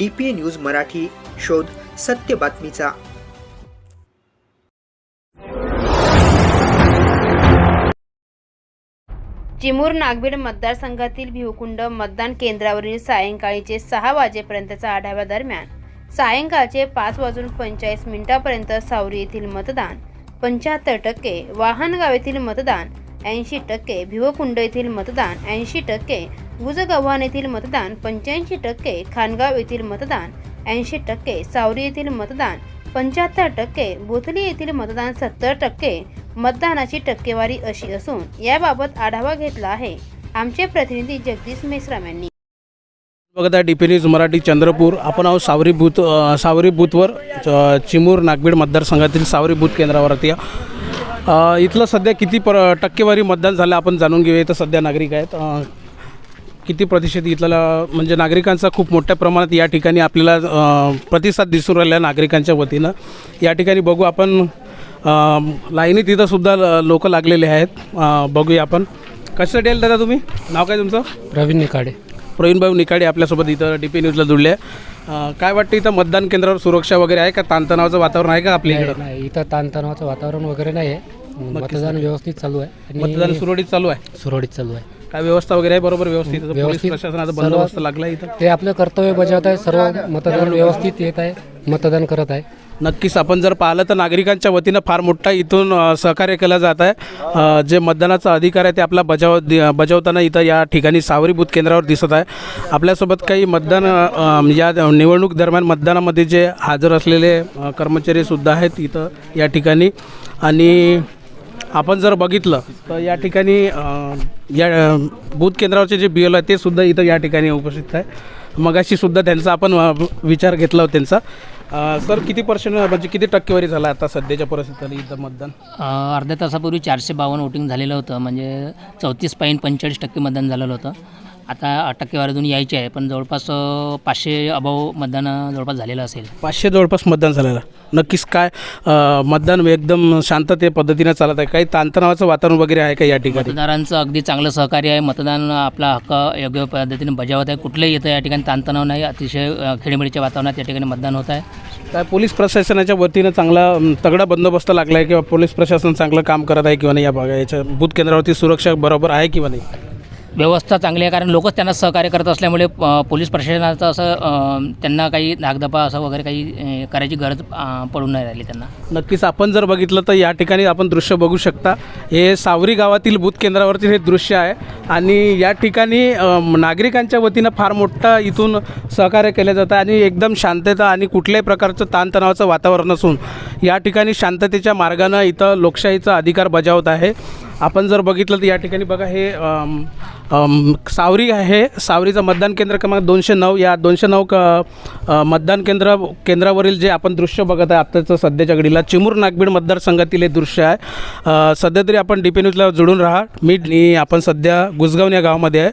D P news Marathi शोध सत्य बातमीचा. चिमूर नागबीड मतदारसंघातील भिवकुंड मतदान केंद्रावरील सायंकाळीचे सहा वाजेपर्यंतचा आढाव्या दरम्यान सायंकाळचे पाच वाजून पंचेचाळीस मिनिटापर्यंत सावरी येथील मतदान पंच्याहत्तर टक्के वाहनगाव येथील मतदान ऐंशी टक्के भिवकुंड येथील मतदान ऐंशी टक्के भुजगव्हाण येथील मतदान पंच्याऐंशी टक्के खानगाव येथील मतदान ऐंशी टक्के सावरी येथील मतदान पंच्याहत्तर टक्के बोथली येथील मतदान सत्तर टक्के मतदानाची टक्केवारी अशी असून याबाबत आढावा घेतला आहे. आमचे प्रतिनिधी जगदीश मेश्राम यांनी. बघत आहे D P news Marathi Chandrapur. आपण आहोत सावरी बूथ सावरी बूथवर च- चिमूर नागबीड मतदारसंघातील सावरी बूथ केंद्रावरती इथलं सध्या किती पर टक्केवारी मतदान झालं आपण जाणून घेऊया. इथं सध्या नागरिक आहेत. किती प्रतिशत इथला म्हणजे नागरिकांचा खूप मोठ्या प्रमाणात या ठिकाणी आपल्याला प्रतिसाद दिसून राहिला नागरिकांच्या वतीनं. या ठिकाणी बघू आपण अ, लाईनीत इथं सुद्धा लोक लागलेले आहेत. बघूया आपण. कशासाठी आले दादा तुम्ही? नाव काय तुमचं? प्रवीण निकाडे. प्रवीणभाऊ निकाडे आपल्यासोबत इथं डी पी न्यूजला जुळले आहे. काय वाटतं इथं मतदान केंद्रावर सुरक्षा वगैरे आहे का? ताणतणावाचं वातावरण आहे का आपल्या इकडं? नाही इथं ताणतणावाचं वातावरण वगैरे नाही आहे. मतदान व्यवस्थित चालू आहे. मतदान सुरळीत चालू आहे. सुरळीत चालू आहे. काय व्यवस्था वगैरे आहे? बरोबर व्यवस्थित पोलीस व्यवस्थित प्रशासनाचा सर्व- बंदोबस्त लागला आहे इथं. ते आपलं कर्तव्य बजावत आहे. सर्व मतदान व्यवस्थित येत आहे. मतदान करत आहे. नक्कीच आपण जर पाहिलं तर नागरिकांच्या वतीनं फार मोठा इथून अ, सहकार्य केलं जात आहे. अ, जे मतदानाचा अधिकार आहे ते आपला बजाव दि- बजावताना इथं या ठिकाणी सावरी बूथ केंद्रावर दिसत आहे. आपल्यासोबत काही मतदान अ, या निवडणूक दरम्यान मतदानामध्ये जे हजर असलेले अ, कर्मचारीसुद्धा आहेत इथं या ठिकाणी. आणि आपण जर बघितलं तर या ठिकाणी या बूथ केंद्रावरचे जे बी एल आहे ते सुद्धा इथं या ठिकाणी उपस्थित आहे. मगाशी सुद्धा त्यांचा आपण विचार घेतला होता त्यांचा. सर किती पर्सेंट म्हणजे किती टक्केवारी झाला आता सध्याच्या परिस्थितीत इथं मतदान? अर्ध्या तासापूर्वी चारशे बावन्न वोटिंग झालेलं होतं म्हणजे चौतीस पॉईंट पंचेचाळीस टक्के मतदान झालेलं होतं. आता टक्केवारी अजून यायची आहे पण जवळपास पाचशे अभाव मतदान जवळपास झालेलं असेल. पाचशे जवळपास मतदान झालेलं. नक्कीच काय मतदान एकदम शांतते पद्धतीनं चालत आहे. काही ताणतणावाचं वातावरण वगैरे आहे का या ठिकाणी? मतदारांचं अगदी चांगलं सहकार्य आहे. मतदान आपला हक्क योग्य पद्धतीने बजावत आहे. कुठलंही येतं या ठिकाणी ताणतणाव नाही. अतिशय खेळीमेळीच्या वातावरणात या ठिकाणी मतदान होत आहे. काय पोलीस प्रशासनाच्या वतीनं चांगला तगडा बंदोबस्त लागला आहे किंवा पोलीस प्रशासन चांगलं काम करत आहे किंवा नाही या भागा याच्या बूथ केंद्रावरती सुरक्षा बरोबर आहे किंवा नाही? व्यवस्था चांगली आहे कारण लोकच त्यांना सहकार्य करत असल्यामुळे पोलीस प्रशासनाचं असं त्यांना काही नागदपा असं वगैरे काही करायची गरज पडून नाही राहिली त्यांना. नक्कीच आपण जर बघितलं तर या ठिकाणी आपण दृश्य बघू शकता. हे सावरी गावातील बूथ केंद्रावरती हे दृश्य आहे आणि या ठिकाणी नागरिकांच्या वतीनं फार मोठा इथून सहकार्य केलं जातं आणि एकदम शांतता आणि कुठल्याही प्रकारचं ताणतणावाचं वातावरण असून या ठिकाणी शांततेच्या मार्गानं इथं लोकशाहीचा अधिकार बजावत आहे. आपण जर बघितलं तर या ठिकाणी बघा हे अम, अम, सावरी आहे. सावरीचं मतदान केंद्र क्रमांक दोनशे नऊ. या दोनशे नऊ क अ, मतदान केंद्र केंद्रावरील जे आपण दृश्य बघत आहे आत्ताचं सध्याच्या घडीला चिमूर नागबीड मतदारसंघातील हे दृश्य आहे. अ, सध्या तरी आपण डी पी न्यूजला जोडून राहा. मी मी आपण सध्या गुजगावन या गावामध्ये आहे.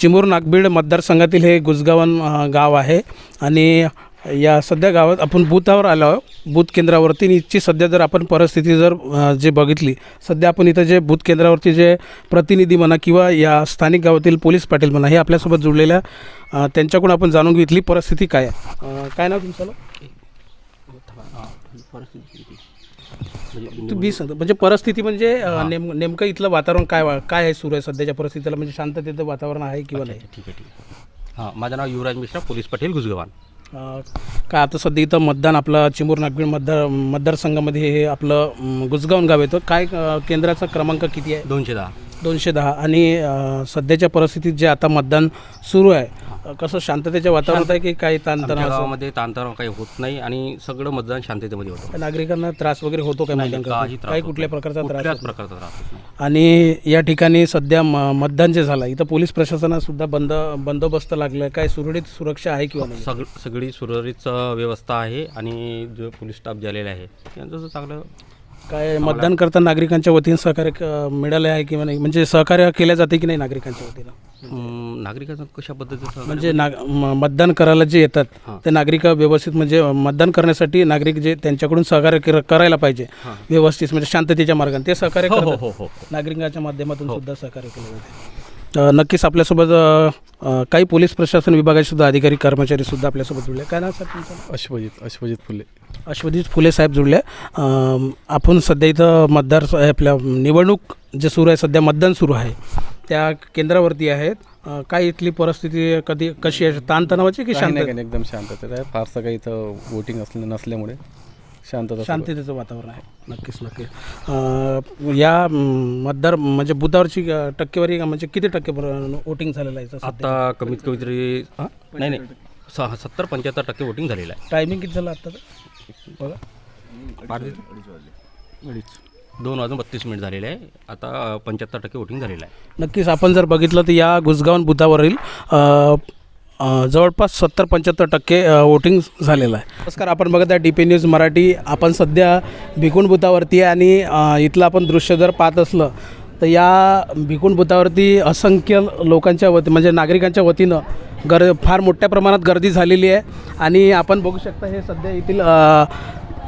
चिमूर नागबीड मतदारसंघातील हे गुजगावन अ, गाव आहे. आणि या सध्या गावात आपण बूथावर आलो आहोत. बूथ केंद्रावरती. इथची सध्या जर आपण परिस्थिती जर अ, जे बघितली सध्या आपण इथं जे बूथ केंद्रावरती जे प्रतिनिधी म्हणा किंवा या स्थानिक गावातील पोलीस पाटील म्हणा हे आपल्यासोबत जुळलेल्या अ, त्यांच्याकडून आपण जाणून घेतली. परिस्थिती काय आहे? अ, काय नाव तुमचं? तुम्ही सांगता म्हणजे परिस्थिती म्हणजे अ, नेम नेमकं इथलं वातावरण काय वा- काय आहे सुरू आहे सध्याच्या परिस्थितीला? म्हणजे शांततेचं वातावरण आहे किंवा नाही? ठीक आहे ठीक आहे. हां माझं नाव युवराज मिश्रा पोलीस पाटील गुजगवान काय आता सध्या इथं मतदान आपलं चिमूर नागबीड मतदार मतदारसंघामध्ये हे आपलं गुजगावन गाव येतं. काय केंद्राचा क्रमांक किती आहे? दोनशे दहा. दोनशे दहा. आणि सध्याच्या परिस्थितीत जे आता मतदान सुरू आहे कसं शांततेच्या वातावरणात आहे की काही ताणतणाव गावामध्ये ताणतणाव काही होत नाही आणि सगळं मतदान शांततेमध्ये होतं. नागरिकांना त्रास वगैरे होतो काय नाही, मतदान काही करताना? त्रास काही होत कुठल्या नाही. प्रकारचा त्रास कुठल्याच? प्रकारचा त्रास होत नाही. आणि या ठिकाणी सध्या म मतदान जे झालं इथं पोलीस प्रशासनात सुद्धा बंद बंदोबस्त लागला आहे काय सुरळीत सुरक्षा आहे किंवा नाही? सग सगळी सुरळीत अ, व्यवस्था आहे आणि जो पोलीस स्टाफ झालेला आहे त्यांचं चांगलं काय मतदान करताना नागरिकांच्या वतीनं सहकार्य क- मिळालं आहे किंवा नाही? म्हणजे सहकार्य केल्या जाते की नाही नागरिकांच्या वतीनं? अं, नागरिकांचं कशा पद्धतीचं म्हणजे नाग म- मतदान करायला जे येतात ते नागरिक व्यवस्थित म्हणजे मतदान करण्यासाठी नागरिक जे त्यांच्याकडून सहकार्य कर- करायला पाहिजे. व्यवस्थित म्हणजे शांततेच्या मार्गाने ते सहकार्य हो हो करतात. हो हो नागरिकांच्या माध्यमातून सुद्धा सहकार्य केलं जाते. अ, नक्कीच आपल्यासोबत अ, अ, काही पोलीस प्रशासन विभागाचे सुद्धा अधिकारी कर्मचारी सुद्धा आपल्यासोबत जुळले. काय नाव सर तुमचं? अश्वजित अश्वजित फुले. अश्वजित फुले साहेब जुळले. अम, आपण सध्या इथं मतदार आपल्या निवडणूक जे सुरू आहे सध्या मतदान सुरू आहे. त्या केंद्रावरती आहेत. काय इथली परिस्थिती कधी कशी आहे? ताणतणावाची की शांत नाही एकदम शांततेत आहे. फारसं काही इथं वोटिंग असले नसल्यामुळे शांतता. शांततेचं वातावरण आहे. नक्कीच नक्की या मतदार म्हणजे बुथावरची अ, टक्केवारी म्हणजे किती टक्के वोटिंग झालेलं आहे? आता कमीत कमी तरी हां? नाही नाही. स सत्तर पंच्याहत्तर टक्के वोटिंग झालेलं आहे. टायमिंग किती झालं आता बघा. पाच दोन वाजून बत्तीस मिनिट झालेले आहे. आता पंच्याहत्तर टक्के वोटिंग झालेलं आहे. नक्कीच आपण जर बघितलं तर या गुजगावन बुथावरील अ, जवळपास सत्तर पंच्याहत्तर टक्के अ, वोटिंग झालेलं आहे. नमस्कार आपण बघत आहे डी पी न्यूज मराठी. आपण सध्या भिकुण बुद्धावरती आहे आणि अ, इथलं आपण दृश्य जर पाहत असलं तर या भिकुण बुद्धावरती असंख्य लोकांच्या वती म्हणजे नागरिकांच्या वतीनं गर फार मोठ्या प्रमाणात गर्दी झालेली आहे. आणि आपण बघू शकता हे सध्या येथील अ,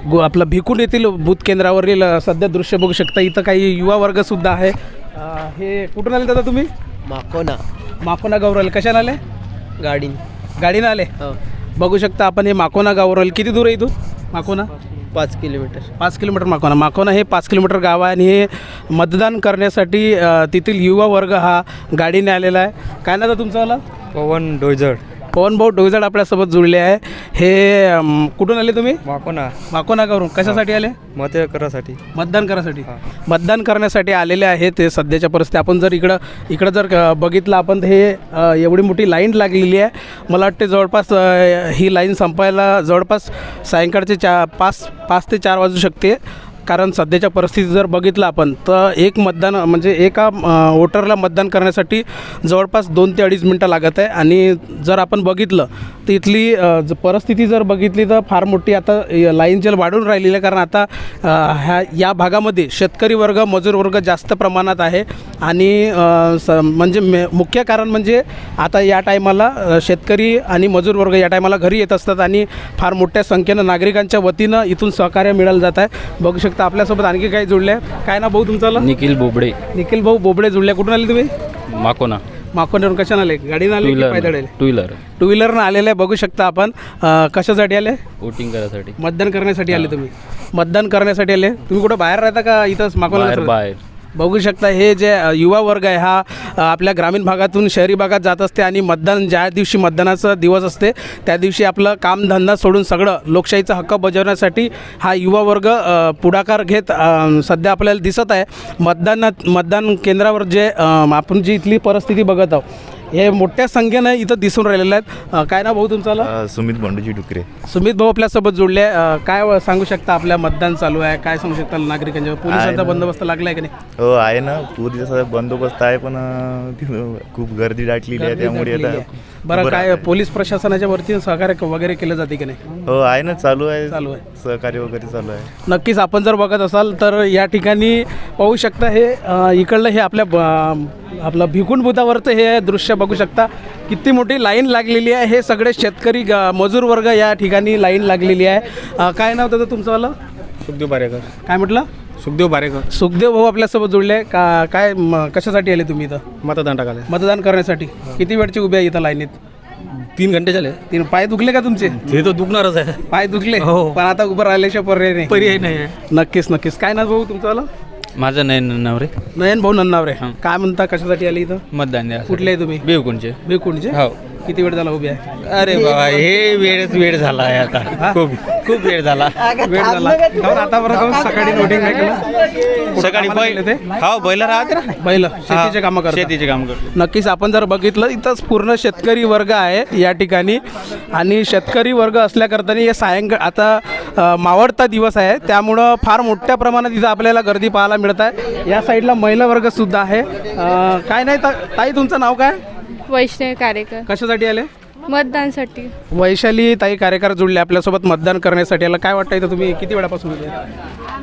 गो आपलं भिकुंड येथील बूथ केंद्रावरील सध्या दृश्य बघू शकता. इथं काही युवा वर्गसुद्धा आहे. अ, हे कुठून आले दादा तुम्ही? माकोना. माकोना गावरल. कशाला आले? गाडी गाडीनं आले? हो. बघू शकता आपण हे माकोना गावरल. किती दूर आहे इथून? माकोना? पाच किलोमीटर. पाच किलोमीटर माकोना. माकोना हे पाच किलोमीटर गाव आहे आणि हे मतदान करण्यासाठी अ, तेथील युवा वर्ग हा गाडीने आलेला आहे. काय ना तुमचं आला पवन डोजड पवन भाऊ डोईजड आपल्यासोबत जुळले आहे. हे कुठून आले तुम्ही? माकोना माकोना गावरून कशासाठी आले? मत करासाठी मतदान करासाठी मतदान करण्यासाठी आलेले आहेत ते सध्याच्या परिस्थिती. आपण जर इकडं इकडं जर बघितलं आपण हे एवढी मोठी लाईन लागलेली आहे. मला वाटते जवळपास ही लाईन संपायला जवळपास सायंकाळचे चा पाच पाच ते चार वाजू शकते. कारण सध्याच्या परिस्थितीत जर बघितलं आपण तर एक मतदान म्हणजे एका वोटरला मतदान करण्यासाठी जवळपास दोन ते अडीच मिनटं लागत आहे. आणि जर आपण बघितलं तर इथली ज- परिस्थिती जर बघितली तर फार मोठी आता लाईन जल वाढून राहिलेली आहे. कारण आता ह्या या भागामध्ये शेतकरी वर्ग मजूर वर्ग जास्त प्रमाणात आहे. आणि स म्हणजे मे मुख्य कारण म्हणजे आता या टायमाला शेतकरी आणि मजूर वर्ग या टायमाला घरी येत असतात. आणि फार मोठ्या संख्येनं नागरिकांच्या वतीनं इथून सहकार्य मिळालं जात आहे. बघू शकता आपल्यासोबत आणखी काही जुळले. काय ना भाऊ तुमचं निखिल बोबडे. निखिल भाऊ बोबडे जुळले कुठून आले तुम्ही? माकोना. माकोंडवरून कशाने आले? गाडीनं आले की पायदळ आले टू व्हीलर टू व्हीलरनं आलेले बघू शकता आपण. अ, कशासाठी आले? वोटिंग करायसाठी. मतदान करण्यासाठी आले तुम्ही. मतदान करण्यासाठी आले. तुम्ही कुठं बाहेर राहता का इथंच माकोला बाहेर. बघू शकता हे जे युवा वर्ग आहे हा आपल्या ग्रामीण भागातून शहरी भागात जात असते आणि मतदान ज्या दिवशी मतदानाचा दिवस असते त्या दिवशी आपलं कामधंदा सोडून सगळं लोकशाहीचा हक्क बजावण्यासाठी हा युवा वर्ग पुढाकार घेत सध्या आपल्याला दिसत आहे. मतदानात मतदान केंद्रावर जे आपण जी इथली परिस्थिती बघत आहोत हे मोठ्या संख्येनं इथं दिसून राहिलेलं आहेत. अ, काय ना भाऊ तुमचं? अ, सुमित बंडूजी डुकरे. सुमित भाऊ आपल्यासोबत जुळले अ, काय व- सांगू शकता आपल्या मतदान चालू आहे? काय सांगू शकता नागरिकांच्या? पोलिसांचा. बंदोबस्त लागला आहे की नाही? हो आहे ना. जसा बंदोबस्त आहे पण अ, खूप गर्दी दाटलेली आहे गर्दी त्यामुळे दाटलेली आता. बरं काय पोलीस प्रशासनाच्या वरती सहकार्य वगैरे केलं जाते की नाही? हो आहे ना चालू आहे. चालू आहे. सहकार्य वगैरे चालू आहे. नक्कीच आपण जर बघत असाल तर या ठिकाणी पाहू शकता हे अ, इकडलं हे आपल्या ब- आपलं भिकुंड बुधावरचं हे दृश्य बघू शकता. किती मोठी लाईन लागलेली आहे. हे सगळे शेतकरी ग- मजूर वर्ग या ठिकाणी लाईन लागलेली आहे. अ, काय नाव होतं तुमचं वालं? सुखदेव बारेकर. काय म्हटलं? सुखदेव बारेकर सुखदेव भाऊ आपल्यासोबत जुळले. का काय म- कशासाठी आले तुम्ही इथं? मतदान टाकाले मतदान करण्यासाठी. किती वेळची उभे आहे इथं लाईनीत? तीन घंटे झाले. तीन पाय दुखले का तुमचे? ते तर दुखणारच आहे. पाय दुखले? हो. पण आता उभं राहिल्याशिवाय पर्याय नाही. पर्याय नाही नक्कीच नक्कीच. काय ना भाऊ तुमचं? आलं माझं नयन नवरे नयन भाऊ नन्नावरे. काय म्हणता कशासाठी आले इथं? मतदान द्या. कुठले आहे तुम्ही? बेवकुंडचे बेकुंडचे हो. किती वेळ झाला उभे आहे? अरे बाबा हे वेळच वेळ झाला आहे आता. खूप खूप वेळ झाला. वेळ झाला. काहून आतापर्यंत सकाळी नोटिंग नाही केलं. सकाळी बैल ते? हा बैल राहते ना. बैल शेतीचे कामं करतात. शेतीचे काम करतो नक्कीच आपण जर बघितलं इथंच पूर्ण शेतकरी वर्ग आहे या ठिकाणी. आणि शेतकरी वर्ग असल्याकरता हे सायंकाळ आता अ, मावळता दिवस आहे. त्यामुळं फार मोठ्या प्रमाणात इथं आपल्याला गर्दी पाहायला मिळत आहे. या साईडला महिला वर्गसुद्धा आहे. अ, काय नाही ता- ताई तुमचं नाव काय? वैष्णव कार्यकर. कशासाठी आले? मतदानसाठी. वैशाली ताई कार्यकार जुळले आपल्यासोबत मतदान करण्यासाठी. याला काय वाटतं इथं तुम्ही? किती वेळापासून उभे आहे?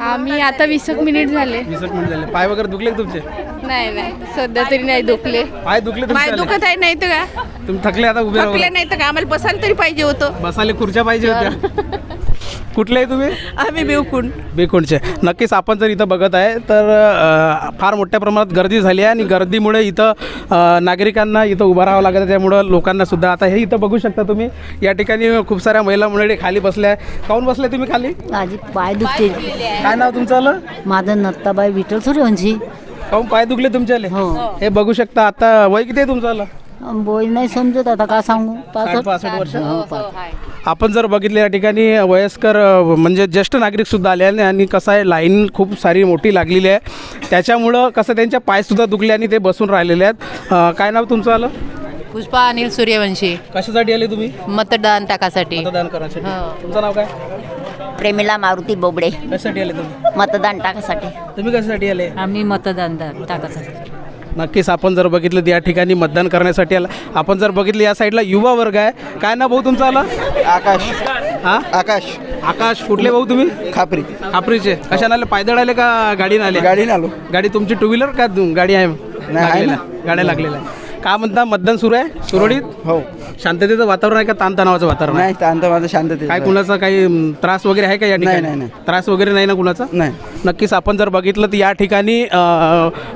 आम्ही आता वीस एक मिनिट झाले. वीस एक मिनिट झाले. पाय वगैरे दुखले का तुमचे? नाही नाही. सध्या तरी नाही दुखले. पाय दुखले माय तुमचे दुखत आहे नाही तर का? तुम्ही थकले आता उभे थकले राहून. नाही तर का? आम्हाला बसायला तरी पाहिजे होतं. बसायला खुर्च्या पाहिजे होत्या. कुठले आहे तुम्ही? आम्ही बिवकुंड. बेकुंडचे नक्कीच आपण जर इथं बघत आहे तर अ, फार मोठ्या प्रमाणात गर्दी झाली आहे आणि गर्दीमुळे इथं अ, नागरिकांना इथं उभं राहावं लागत आहे. त्यामुळं लोकांना सुद्धा आता हे इथं बघू शकता तुम्ही. या ठिकाणी खूप साऱ्या महिला मंडळी खाली बसल्या आहे काऊन बसले तुम्ही खाली? माझी पाय दुखते. काय नाव तुमचं आलं? माझं नत्ताबाई विठ्ठल सूर्यवंशी. काऊन पाय दुखले तुमच्याले? हो. हे बघू शकता आता वय किती आहे तुमचं आलं? बोई नाही समजत आता का सांगू? साठ पासष्ट वर्ष. हो, पासष्ट. आपण जर बघितलं या ठिकाणी वयस्कर अ, म्हणजे ज्येष्ठ नागरिक सुद्धा आले आहे आणि कसं आहे लाईन खूप सारी मोठी लागलेली आहे. त्याच्यामुळं कसं त्यांच्या पायसुद्धा दुखले आणि ते बसून राहिलेले आहेत. अ, काय नाव तुमचं आलं? पुष्पा अनिल सूर्यवंशी. कशासाठी आले तुम्ही? मतदान टाकासाठी. मतदान करायसाठी. तुमचं नाव काय? प्रेमिला मारुती बोबडे. कशासाठी आले तुम्ही? मतदान टाकासाठी. तुम्ही कशासाठी आले? आम्ही मतदान टाकासाठी. नक्कीच आपण जर बघितलं तर या ठिकाणी मतदान करण्यासाठी आला. आपण जर बघितलं या साईडला युवा वर्ग आहे. काय ना भाऊ तुमचं आलं? आकाश. हा? आकाश. आकाश कुठले भाऊ तुम्ही? खापरी. खापरीचे. कशाने आले? पायदळ आले का गाडीने आले? गाडीने आलो. गाडी तुमची टू व्हीलर का गाडी आहे. गाड्या लागलेल्या काय म्हणता? मतदान सुरू आहे? सुरळीत? हो. शांततेचं वातावरण आहे का ताणतणावाचं वातावरण आहे? नाही शांत माझं शांतते काय कुणाचा काही अम, त्रास वगैरे आहे का या ठिकाणी? नाही, नाही. त्रास वगैरे नाही ना कुणाचा? नाही. नक्कीच आपण जर बघितलं तर या ठिकाणी अ,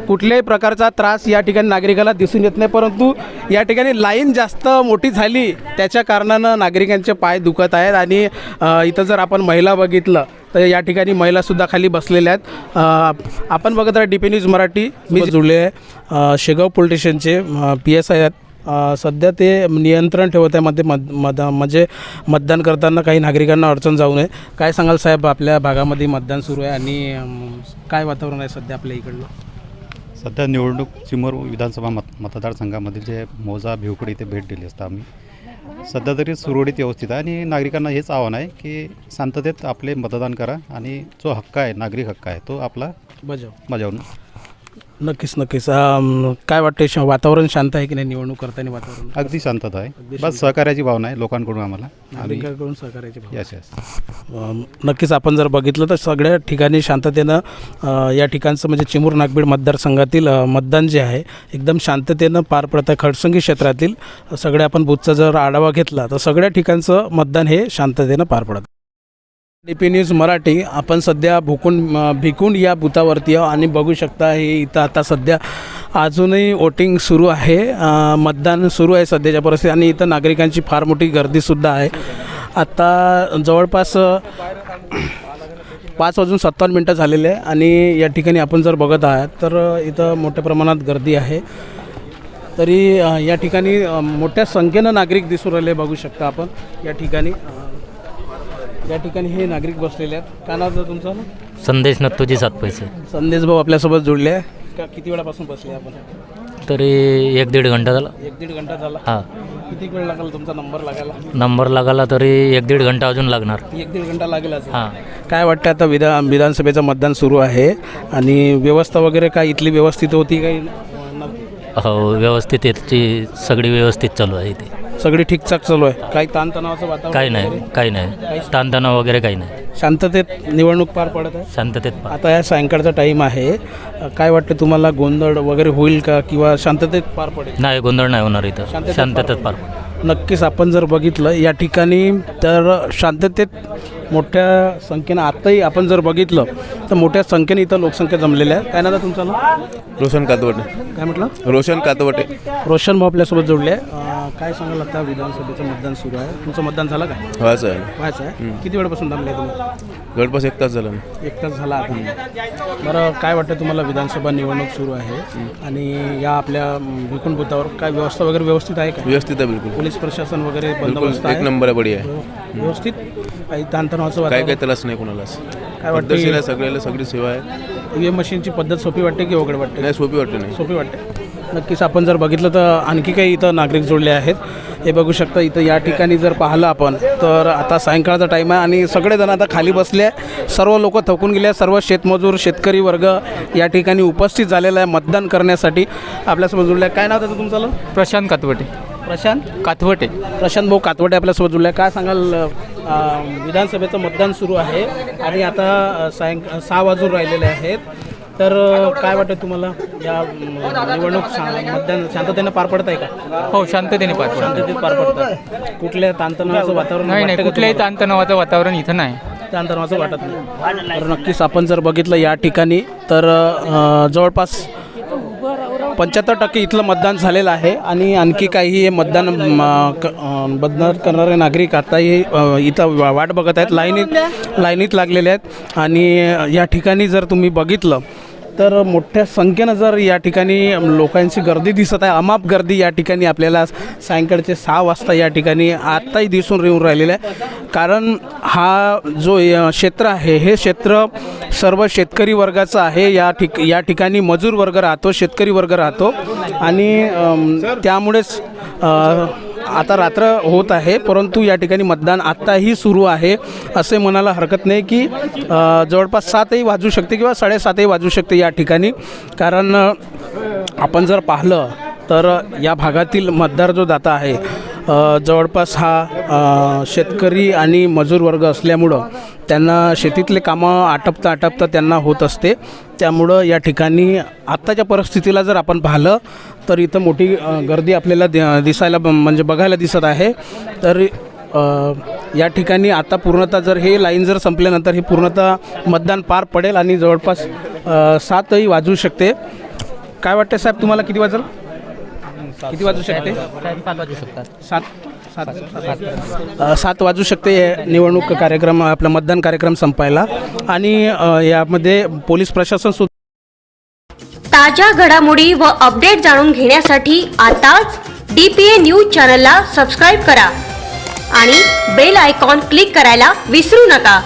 कुठल्याही प्रकारचा त्रास या ठिकाणी नागरिकाला दिसून येत नाही परंतु या ठिकाणी लाईन जास्त मोठी झाली त्याच्या कारणानं नागरिकांचे पाय दुखत आहेत आणि अ, इथं जर आपण महिला बघितलं तर या ठिकाणी महिलासुद्धा खाली बसलेल्या आहेत. अ, आपण बघत आहे डी पी न्यूज मराठी मी जुळले आहे अ, शेगाव पोलीस स्टेशनचे पी एस आय आहेत. सध्या ते नियंत्रण ठेवत आहे मध्ये मद मद म्हणजे मतदान करताना काही नागरिकांना अडचण जाऊ नये. काय सांगाल साहेब आपल्या भागामध्ये मतदान सुरू आहे आणि अम, काय वातावरण आहे सध्या आपल्या इकडलं? सध्या निवडणूक चिमूर विधानसभा मत मतदारसंघामध्ये जे मोजा भिवकडे इथे भेट दिली असता आम्ही. सध्या तरी सुरळीत व्यवस्थित आहे आणि नागरिकांना हेच आव्हान आहे की शांततेत आपले मतदान करा आणि जो हक्क आहे नागरिक हक्क आहे तो आपला बजाव. बजावून नक्कीच नक्कीच. अम, काय वाटते श वातावरण शांत आहे की नाही निवडणूक करताना वातावरण? अगदी शांतता आहे. बस सहकार्याची भावना आहे लोकांकडून आम्हाला. नागरिकांकडून सहकार्याची भावना. यस यस अम, नक्कीच आपण जर बघितलं तर सगळ्या ठिकाणी शांततेनं अ, या ठिकाणचं म्हणजे चिमूर नागबीड मतदारसंघातील अ, मतदान जे आहे एकदम शांततेनं पार पडत. आहे खडसंगी क्षेत्रातील सगळ्या आपण बूथचा जर आढावा घेतला तर सगळ्या ठिकाणचं मतदान हे शांततेनं पार पडत. D P news Marathi. आपण सध्या भुकून भिकून भिकुंड या बुथावरती आहो आणि बघू शकता हे इथं आता सध्या अजूनही वोटिंग सुरू आहे. मतदान सुरू आहे सध्याच्या परिस्थिती आणि इथं नागरिकांची फार मोठी गर्दीसुद्धा आहे. आता जवळपास पाच वाजून सत्तावन्न मिनटं झालेले आहे आणि या ठिकाणी आपण जर बघत आहात तर इथं मोठ्या प्रमाणात गर्दी आहे. तरी या ठिकाणी मोठ्या संख्येनं नागरिक दिसून राहिले बघू शकता आपण. या ठिकाणी या ठिकाणी हे नागरिक बसलेले आहेत. काय नाव तुमचं? संदेश नत्तूजी सात पैसे संदेश भाऊ आपल्यासोबत जोडले आहे. का किती वेळापासून बसले आपण? तरी एक दीड घंटा झाला. एक दीड घंटा झाला. हां. किती वेळ लागला तुमचा नंबर लागायला? नंबर लागायला तरी एक दीड घंटा अजून लागणार. एक दीड घंटा लागेल अजून. हां. काय वाटतं आता विधान विधानसभेचं मतदान सुरू आहे आणि व्यवस्था वगैरे काय इथली व्यवस्थित होती काही? नव्हती? हो व्यवस्थित याची सगळी व्यवस्थित चालू आहे इथे. सगळी ठीकठाक चालू आहे. काही ताणतणावाचं वातावरण काही नाही काही नाही. ताणतणाव वगैरे काही नाही. शांततेत निवडणूक पार पडत आहे? शांततेत पा आता या सायंकाळचा टाईम आहे. अ, काय वाटतं तुम्हाला गोंधळ वगैरे होईल का किंवा शांततेत पार पडेल? नाही गोंधळ नाही होणार इथं. शांततेत शांततेत पार नक्कीच आपण जर बघितलं या ठिकाणी तर शांततेत मोठ्या संख्येनं आत्ताही आपण जर बघितलं तर मोठ्या संख्येने इथं लोकसंख्या जमलेल्या आहे काय ना तुमचं? नाव रोशन कातवटे. काय म्हटलं? रोशन कातवटे. रोशन भाऊ आपल्यासोबत जोडले आहे. अ, काय सांगाल आता? विधानसभेचं मतदान सुरू आहे. तुमचं मतदान झालं काय? व्हायचं आहे. व्हायचं आहे. किती वेळापासून जमले तुम्ही? जवळपास एक तास झाला ना. एक तास झाला आता. बरं काय वाटतं तुम्हाला? विधानसभा निवडणूक सुरू आहे. आणि या आपल्या म, भिकून बुथावर काय व्यवस्था वगैरे व्यवस्थित आहे का? व्यवस्थित आहे बिलकुल. पोलीस प्रशासन वगैरे बिलकुल बंदोबस्त एक आहे. नंबर आहे. बडी आहे व्यवस्थित काही ताणतणावाचं काय वातावरण. काय त्रास नाही कोणालाच काय वाटतं पद्धतशीर आहे सगळ्याला सगळी सेवा आहे. ईव्हीएम मशीनची पद्धत सोपी वाटते की अवघड वाटते? नाही सोपी वाटते नाही. सोपी वाटते. नक्कीच आपण जर बघितलं तर आणखी काही इथं नागरिक जोडले आहेत. हे बघू शकता इथं या ठिकाणी जर पाहिलं आपण तर आता सायंकाळचा टाईम आहे आणि सगळेजण आता खाली बसले आहे सर्व लोक थकून गेले आहे. सर्व शेतमजूर शेतकरी वर्ग या ठिकाणी उपस्थित झालेला आहे मतदान करण्यासाठी. आपल्यासोबत जोडलं आहे काय नाव त्याचं तुमचं? प्रशांत कातवटे. प्रशांत? कातवटे प्रशांत भाऊ कातवडे आपल्यासोबत आहे. काय सांगाल अ, विधानसभेचं मतदान सुरू आहे आणि आता अ, सायंक सहा वाजून राहिलेले आहेत. तर अ, काय वाटतं तुम्हाला या अम, निवडणूक शा- मतदान शांततेनं पार पडत आहे का? हो शांततेने पाठवा शांततेत पार पडतात कुठल्या ताणतणावाचं वातावरण नाही नाही का कुठल्याही तुम्हाला? ताणतणावाचं वातावरण इथं नाही. त्या अंतर्माचं वाटत नाही. तर नक्कीच आपण जर बघितलं या ठिकाणी तर अ, जवळपास पंच्याहत्तर टक्के इथलं मतदान झालेलं आहे आणि आणखी काही हे मतदान म, मतदान करणारे नागरिक आताही इथं वा- वाट बघत आहेत. लाईनीत लाईनीत लागलेले आहेत. आणि या ठिकाणी जर तुम्ही बघितलं तर मोठ्या संख्येनं जर या ठिकाणी लोकांची गर्दी दिसत आहे अमाप गर्दी या ठिकाणी आपल्याला सायंकाळचे सहा वाजता या ठिकाणी आत्ताही दिसून येऊन राहिलेलं आहे. कारण हा जो क्षेत्र आहे हे क्षेत्र सर्व शेतकरी वर्गाचं आहे. या ठिक या ठिकाणी मजूर वर्ग राहतो शेतकरी वर्ग राहतो. आणि त्यामुळेच आता रात्र होत आहे परंतु या ठिकाणी मतदान आत्ताही सुरू आहे. असे म्हणायला हरकत नाही की जवळपास सातही वाजू शकते किंवा साडेसातही वाजू शकते या ठिकाणी. कारण आपण जर पाहिलं तर या भागातील मतदार जो दाता आहे जवळपास हा शेतकरी आणि मजूर वर्ग असल्यामुळं त्यांना शेतीतले कामं आटपता आटपता त्यांना होत असते. त्यामुळं या ठिकाणी आत्ताच्या परिस्थितीला जर आपण पाहिलं तर इथं मोठी गर्दी आपल्याला दि- दिसायला म्हणजे बघायला दिसत आहे. तर या ठिकाणी आता पूर्णतः जर हे लाईन जर संपल्यानंतर हे पूर्णतः मतदान पार पडेल आणि जवळपास सातही वाजू शकते. काय वाटतं साहेब तुम्हाला किती वाजल? किती वाजू शकते? सात वाजू शकतात. सात सात सात. अ, सात वाजू शकते. हे निवडणूक कार्यक्रम आपला मतदान कार्यक्रम संपायला. आणि यामध्ये पोलीस प्रशासन सुद्धा ताज्या घडामोडी व अपडेट जाणून घेण्यासाठी आताच डी पी ए न्यूज चॅनलला सबस्क्राईब करा. आणि बेल आयकॉन क्लिक करायला विसरू नका.